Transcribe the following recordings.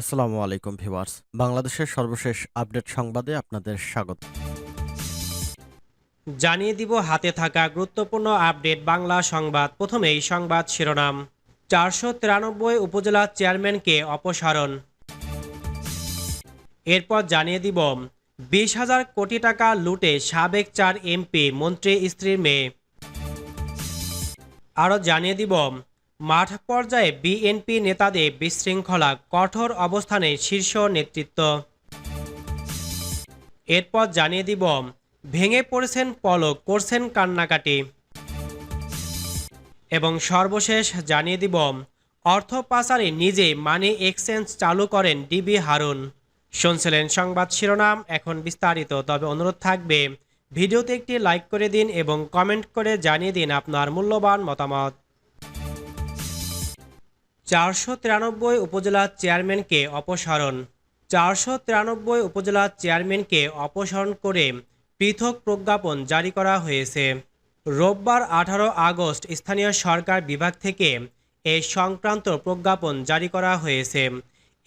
আসসালামু আলাইকুম ভিউয়ার্স। বাংলাদেশের সর্বশেষ আপডেট সংবাদে আপনাদের স্বাগত। জানিয়ে দিব হাতে থাকা গুরুত্বপূর্ণ আপডেট বাংলা সংবাদ। প্রথমেই সংবাদ শিরোনাম। চারশো তিরানব্বই উপজেলা চেয়ারম্যানকে অপসারণ। এরপর জানিয়ে দিব, বিশ হাজার কোটি টাকা লুটে সাবেক চার এমপি মন্ত্রী স্ত্রীর মেয়ে। আরও জানিয়ে দিব মাঠ পর্যায়ে বিএনপি নেতাদের বিশৃঙ্খলা, কঠোর অবস্থানে শীর্ষ নেতৃত্ব। এরপর জানিয়ে দিব, ভেঙে পড়েছেন পলক, করছেন কান্নাকাটি। এবং সর্বশেষ জানিয়ে দিব, অর্থ পাচারে নিজে মানি এক্সচেঞ্জ চালু করেন ডিবি হারুন। শুনছিলেন সংবাদ শিরোনাম, এখন বিস্তারিত। তবে অনুরোধ থাকবে, ভিডিওতে একটি লাইক করে দিন এবং কমেন্ট করে জানিয়ে দিন আপনার মূল্যবান মতামত। চারশো তিরানব্বই উপজেলা চেয়ারম্যানকে অপসারণ। চারশো তিরানব্বই উপজেলা চেয়ারম্যানকে অপসারণ করে পৃথক প্রজ্ঞাপন জারি করা হয়েছে। রোববার আঠারো আগস্ট স্থানীয় সরকার বিভাগ থেকে এই সংক্রান্ত প্রজ্ঞাপন জারি করা হয়েছে।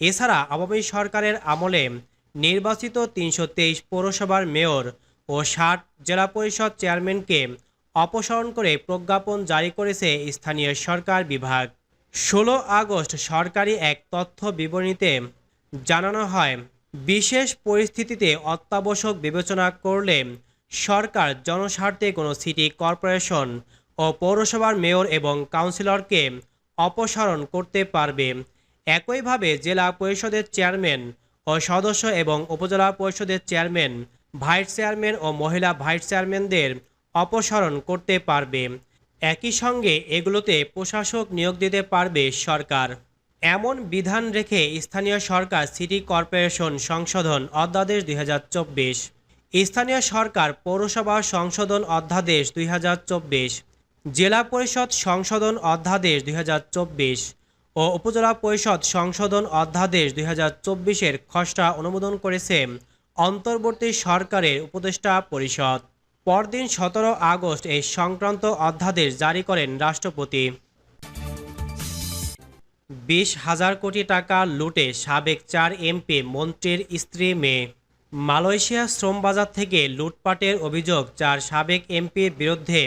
এছাড়া আওয়ামী সরকারের আমলে নির্বাচিত তিনশো তেইশ পৌরসভার মেয়র ও ষাট জেলা পরিষদ চেয়ারম্যানকে অপসারণ করে প্রজ্ঞাপন জারি করেছে স্থানীয় সরকার বিভাগ। ষোলো আগস্ট সরকারি এক তথ্য বিবরণীতে জানানো হয়, বিশেষ পরিস্থিতিতে অত্যাবশ্যক বিবেচনা করলে সরকার জনস্বার্থে কোনো সিটি কর্পোরেশন ও পৌরসভার মেয়র এবং কাউন্সিলরকে অপসারণ করতে পারবে। একইভাবে জেলা পরিষদের চেয়ারম্যান ও সদস্য এবং উপজেলা পরিষদের চেয়ারম্যান, ভাইস চেয়ারম্যান ও মহিলা ভাইস চেয়ারম্যানদের অপসারণ করতে পারবে। একই সঙ্গে এগুলোতে প্রশাসক নিয়োগ দিতে পারবে সরকার। এমন বিধান রেখে স্থানীয় সরকার সিটি কর্পোরেশন সংশোধন অধ্যাদেশ দুই হাজার চব্বিশ। স্থানীয় সরকার পৌরসভা সংশোধন অধ্যাদেশ দুই হাজার চব্বিশ। জেলা পরিষদ সংশোধন অধ্যাদেশ দুই হাজার চব্বিশ। ও উপজেলা পরিষদ সংশোধন অধ্যাদেশ দুই চব্বিশের খসড়া অনুমোদন করেছে অন্তর্বর্তী সরকারের উপদেষ্টা পরিষদ। পরদিন সতেরো আগস্ট এই সংক্রান্ত অধ্যাদেশ জারি করেন রাষ্ট্রপতি। বিশ হাজার কোটি টাকা লুটে সাবেক চার এমপি মন্ত্রীর স্ত্রী মেয়ে। মালয়েশিয়া শ্রমবাজার থেকে লুটপাটের অভিযোগ চার সাবেক এমপির বিরুদ্ধে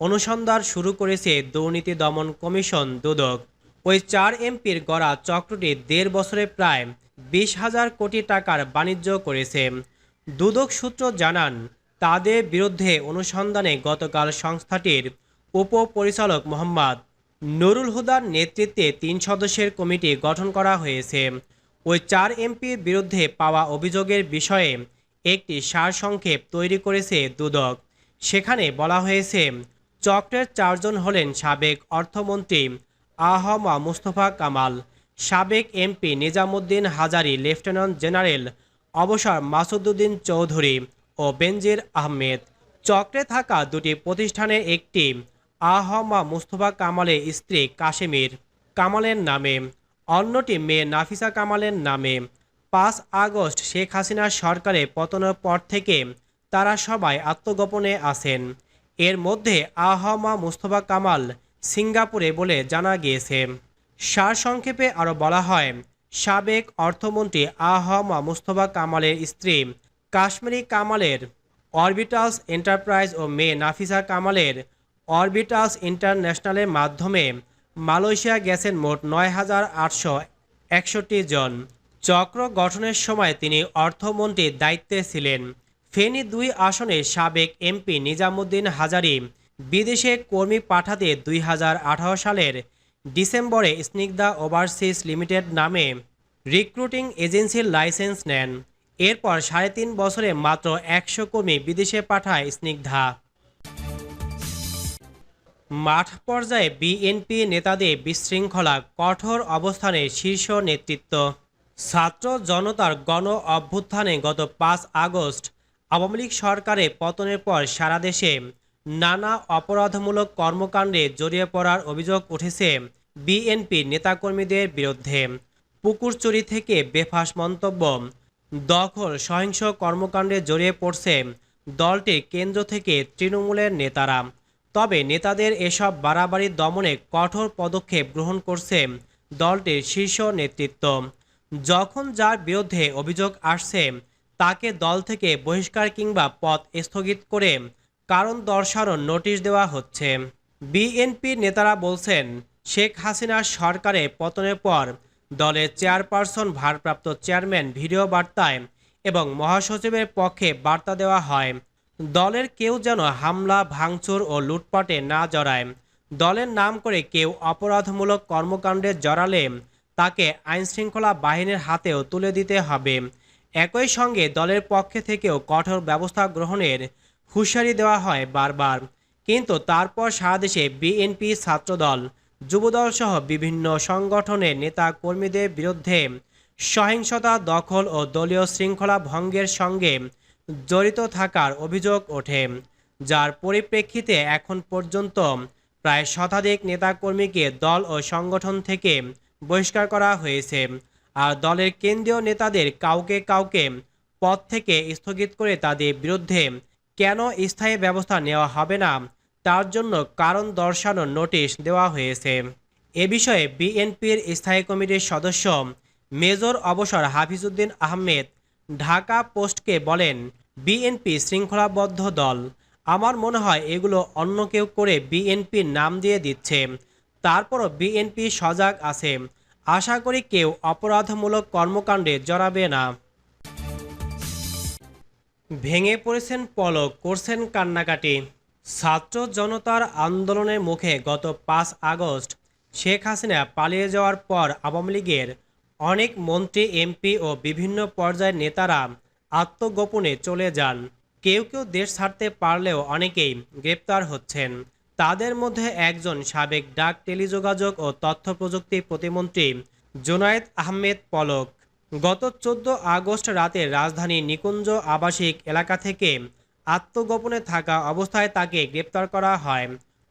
অনুসন্ধান শুরু করেছে দুর্নীতি দমন কমিশন দুদক। ওই চার এমপির গড়া চক্রটি দেড় বছরে প্রায় বিশ হাজার কোটি টাকার বাণিজ্য করেছে। দুদক সূত্র জানান তাদের বিরুদ্ধে অনুসন্ধানে গতকাল সংস্থাটির উপপরিচালক মোহাম্মদ নুরুল হুদার নেতৃত্বে তিন সদস্যের কমিটি গঠন করা হয়েছে। ওই চার এমপির বিরুদ্ধে পাওয়া অভিযোগের বিষয়ে একটি সারসংক্ষেপ তৈরি করেছে দুদক। সেখানে বলা হয়েছে, চক্রের চারজন হলেন সাবেক অর্থমন্ত্রী আহমা মুস্তফা কামাল, সাবেক MP Nizamuddin Hazari, lieutenant general অবসর মাসুদুদ্দিন চৌধুরী ও বেনজির আহমেদ। চক্রে থাকা দুটি প্রতিষ্ঠানের একটি আহমা মুস্তফা কামালের স্ত্রী কাশেমির কামালের নামে, অন্যটি মেয়ে নাফিসা কামালের নামে। পাঁচ আগস্ট শেখ হাসিনার সরকারে পতনের পর থেকে তারা সবাই আত্মগোপনে আছেন। এর মধ্যে আহমা মুস্তফা কামাল সিঙ্গাপুরে বলে জানা গিয়েছে। সারসংক্ষেপে আরও বলা হয়, সাবেক অর্থমন্ত্রী আহমা মুস্তফা কামালের স্ত্রী কাশ্মীরি কামালের অরবিটালস এন্টারপ্রাইজ ও মেয়ে নাফিসা কামালের অরবিটালস ইন্টারন্যাশনালের মাধ্যমে মালয়েশিয়া গেছেন মোট নয় হাজার আটশো একষট্টি জন। চক্র গঠনের সময় তিনি অর্থমন্ত্রীর দায়িত্বে ছিলেন। ফেনী দুই আসনে সাবেক এমপি নিজামুদ্দিন হাজারি বিদেশে কর্মী পাঠাতে দুই হাজার আঠারো সালের ডিসেম্বরে স্নিগ্ধা ওভারসিস লিমিটেড নামে রিক্রুটিং এজেন্সির লাইসেন্স নেন। এরপর সাড়ে তিন বছরে মাত্র একশো কর্মী বিদেশে পাঠায় স্নিগ্ধা। মাঠ পর্যায়ে বিএনপি নেতাদের বিশৃঙ্খলা, কঠোর অবস্থানে শীর্ষ নেতৃত্ব। ছাত্র জনতার গণ অভ্যুত্থানে গত পাঁচ আগস্ট আওয়ামী লীগ সরকারের পতনের পর সারা দেশে নানা অপরাধমূলক কর্মকাণ্ডে জড়িয়ে পড়ার অভিযোগ উঠেছে বিএনপি নেতাকর্মীদের বিরুদ্ধে। পুকুর চুরি থেকে বেফাস মন্তব্য দখল, সহিংস কর্মকাণ্ডে জড়িয়ে পড়ছে দলটি কেন্দ্র থেকে তৃণমূলের নেতারা। তবে নেতাদের এসব বাড়াবাড়ি দমনে কঠোর পদক্ষেপ গ্রহণ করছে দলটির শীর্ষ নেতৃত্ব। যখন যার বিরুদ্ধে অভিযোগ আসছে, তাকে দল থেকে বহিষ্কার কিংবা পথ স্থগিত করে কারণ দর্শানোর নোটিশ দেওয়া হচ্ছে। বিএনপির নেতারা বলছেন, শেখ হাসিনার সরকারে পতনের পর দলের চেয়ারপারসন ভারপ্রাপ্ত চেয়ারম্যান ভিডিও বার্তায় এবং মহাসচিবের পক্ষে বার্তা দেওয়া হয়, দলের কেউ যেন হামলা, ভাঙচুর ও লুটপাটে না জড়ায়। দলের নাম করে কেউ অপরাধমূলক কর্মকাণ্ডে জড়ালে তাকে আইনশৃঙ্খলা বাহিনীর হাতেও তুলে দিতে হবে। একই সঙ্গে দলের পক্ষে থেকেও কঠোর ব্যবস্থা গ্রহণের হুঁশিয়ারি দেওয়া হয় বারবার। কিন্তু তারপর সারা দেশে বিএনপি ছাত্রদল যুবদল সহ বিভিন্ন সংগঠনের নেতা কর্মীদের বিরুদ্ধে সহিংসতা দখল ও দলীয় শৃঙ্খলা ভঙ্গের সঙ্গে জড়িত থাকার অভিযোগ ওঠে, যার পরিপ্রেক্ষিতে এখন পর্যন্ত প্রায় শতাধিক নেতাকর্মীকে দল ও সংগঠন থেকে বহিষ্কার করা হয়েছে। আর দলের কেন্দ্রীয় নেতাদের কাউকে কাউকে পদ থেকে স্থগিত করে তাদের বিরুদ্ধে কেন স্থায়ী ব্যবস্থা নেওয়া হবে না তার জন্য কারণ দর্শানোর নোটিশ দেওয়া হয়েছে। এ বিষয়ে বিএনপির স্থায়ী কমিটির সদস্য মেজর অবসর হাফিজউদ্দিন আহমেদ ঢাকা পোস্টকে বলেন, বিএনপি শৃঙ্খলাবদ্ধ দল। আমার মনে হয় এগুলো অন্য কেউ করে বিএনপির নাম দিয়ে দিচ্ছে। তারপরও বিএনপি সজাগ আছে। আশা করি কেউ অপরাধমূলক কর্মকাণ্ডে জড়াবে না। ভেঙে পড়েছেন পলক, করছেন কান্নাকাটি। ছাত্র জনতার আন্দোলনের মুখে গত পাঁচ আগস্ট শেখ হাসিনা পালিয়ে যাওয়ার পর আওয়ামী লীগের অনেক মন্ত্রী, এমপি ও বিভিন্ন পর্যায়ের নেতারা আত্মগোপনে চলে যান। কেউ কেউ দেশ ছাড়তে পারলেও অনেকেই গ্রেপ্তার হচ্ছেন। তাদের মধ্যে একজন সাবেক ডাক টেলিযোগাযোগ ও তথ্য প্রযুক্তি প্রতিমন্ত্রী জোনায়েদ আহমেদ পলক। গত চোদ্দ আগস্ট রাতে রাজধানী নিকুঞ্জ আবাসিক এলাকা থেকে আত্মগোপনে থাকা অবস্থায় তাকে গ্রেপ্তার করা হয়।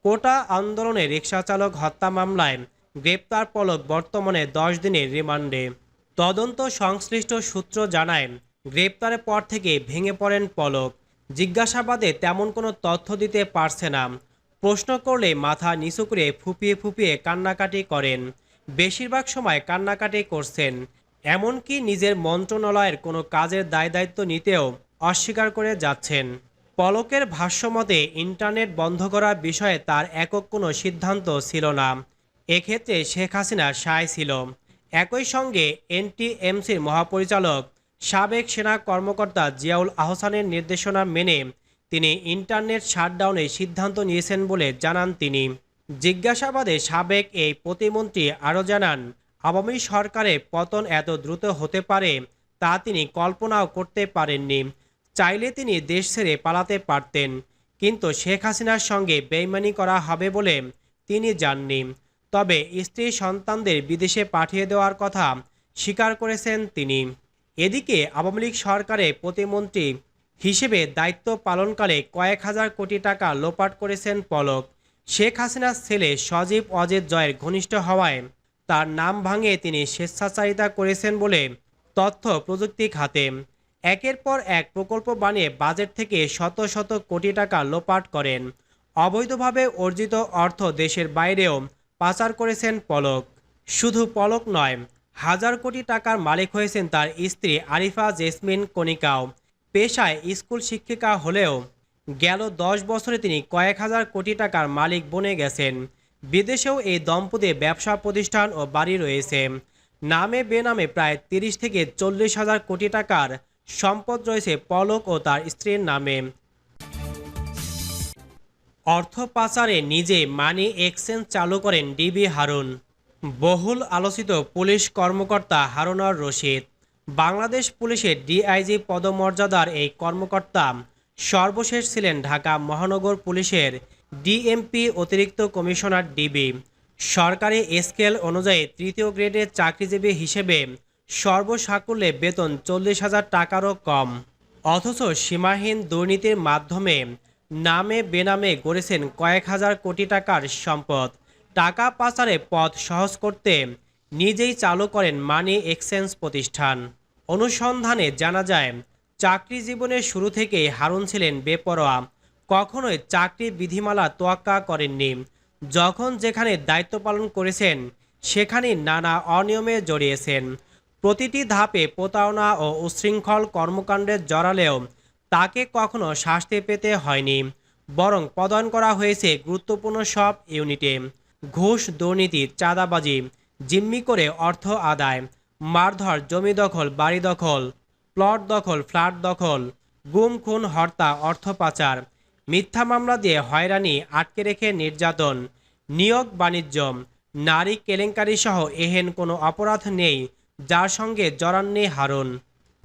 কোটা আন্দোলনে রিকশা চালক হত্যা মামলায় গ্রেপ্তার পলক বর্তমানে দশ দিনের রিমান্ডে। তদন্ত সংশ্লিষ্ট সূত্র জানায়, গ্রেপ্তারের পর থেকে ভেঙে পড়েন পলক। জিজ্ঞাসাবাদে তেমন কোনো তথ্য দিতে পারছে না। প্রশ্ন করলে মাথা নিচু করে ফুপিয়ে ফুপিয়ে কান্নাকাটি করেন। বেশিরভাগ সময় কান্নাকাটি করছেন। এমনকি নিজের মন্ত্রণালয়ের কোনো কাজের দায় দায়িত্ব নিতেও অস্বীকার করে যাচ্ছেন। পলকের ভাষ্যমতে ইন্টারনেট বন্ধ করার বিষয়ে তার একক কোনো সিদ্ধান্ত ছিল না। এক্ষেত্রে শেখ হাসিনা সায় ছিল। একই সঙ্গে এনটিএমসির মহাপরিচালক, সাবেক সেনা কর্মকর্তা জিয়াউল আহসানের নির্দেশনা মেনে তিনি ইন্টারনেট শাটডাউনের সিদ্ধান্ত নিয়েছেন বলে জানান তিনি। জিজ্ঞাসাবাদে সাবেক এই প্রতিমন্ত্রী আরও জানান, আওয়ামী সরকারের পতন এত দ্রুত হতে পারে তা তিনি কল্পনাও করতে পারেননি। চাইলে তিনি দেশ ছেড়ে পালাতে পারতেন, কিন্তু শেখ হাসিনার সঙ্গে বেইমানি করা হবে বলে তিনি জাননি। তবে স্ত্রী সন্তানদের বিদেশে পাঠিয়ে দেওয়ার কথা স্বীকার করেছেন তিনি। এদিকে আওয়ামী লীগ সরকারের প্রতিমন্ত্রী হিসেবে দায়িত্ব পালনকালে কয়েক হাজার কোটি টাকা লোপাট করেছেন পলক। শেখ হাসিনার ছেলে সজীব অজিত জয়ের ঘনিষ্ঠ হওয়ায় তার নাম ভাঙে তিনি স্বেচ্ছাচারিতা করেছেন বলে তথ্য প্রযুক্তি খাতে। একের পর এক প্রকল্প বানিয়ে বাজেট থেকে শত শত কোটি টাকা লোপাট করেন। অবৈধভাবে অর্জিত অর্থ দেশের বাইরেও পাচার করেছেন পলক। শুধু পলক নয়, হাজার কোটি টাকার মালিক হয়েছেন তার স্ত্রী আরিফা জেসমিন কনিকাও পেশায় স্কুল শিক্ষিকা হলেও গেল দশ বছরে তিনি কয়েক হাজার কোটি টাকার মালিক বনে গেছেন। বিদেশেও এই দম্পতির ব্যবসা প্রতিষ্ঠান ও বাড়ি রয়েছে। নামে বেনামে প্রায় তিরিশ থেকে চল্লিশ হাজার কোটি টাকার সম্পদ রয়েছে পলক ও তার স্ত্রীর নামে। অর্থ পাচারে নিজে মানি এক্সচেঞ্জ চালু করেন ডিবি হারুন। বহুল আলোচিত পুলিশ কর্মকর্তা হারুনার রশিদ। বাংলাদেশ পুলিশের ডিআইজি পদমর্যাদার এই কর্মকর্তা সর্বশেষ ছিলেন ঢাকা মহানগর পুলিশের ডিএমপি অতিরিক্ত কমিশনার ডিবি। সরকারি স্কেল অনুযায়ী তৃতীয় গ্রেডের চাকরিজীবী হিসেবে সর্বসাকুল্যে বেতন চল্লিশ হাজার টাকারও কম। অথচ সীমাহীন দুর্নীতির মাধ্যমে নামে বেনামে গড়েছেন কয়েক হাজার কোটি টাকার সম্পদ। টাকা পাচারে পথ সহজ করতে নিজেই চালু করেন মানি এক্সচেঞ্জ প্রতিষ্ঠান। অনুসন্ধানে জানা যায়, চাকরি জীবনের শুরু থেকেই হারুন ছিলেন বেপরোয়া। কখনোই চাকরি বিধিমালা তোয়াক্কা করেননি। যখন যেখানে দায়িত্ব পালন করেছেন সেখানে নানা অনিয়মে জড়িয়েছেন। প্রতিটি ধাপে প্রতারণা ও উচ্ছৃঙ্খল কর্মকাণ্ডে জড়ালেও তাকে কখনো শাস্তি পেতে হয়নি, বরং প্রদান করা হয়েছে গুরুত্বপূর্ণ সব ইউনিটে। ঘুষ, দুর্নীতি, চাঁদাবাজি, জিম্মি করে অর্থ আদায়, মারধর, জমি দখল, বাড়ি দখল, প্লট দখল, ফ্ল্যাট দখল, গুম, খুন, হত্যা, অর্থ পাচার, মিথ্যা মামলা দিয়ে হয়রানি, আটকে রেখে নির্যাতন, নিয়োগ, বাণিজ্য, নারী কেলেঙ্কারি সহ এহেন কোনো অপরাধ নেই যার সঙ্গে জড়াননি হারুন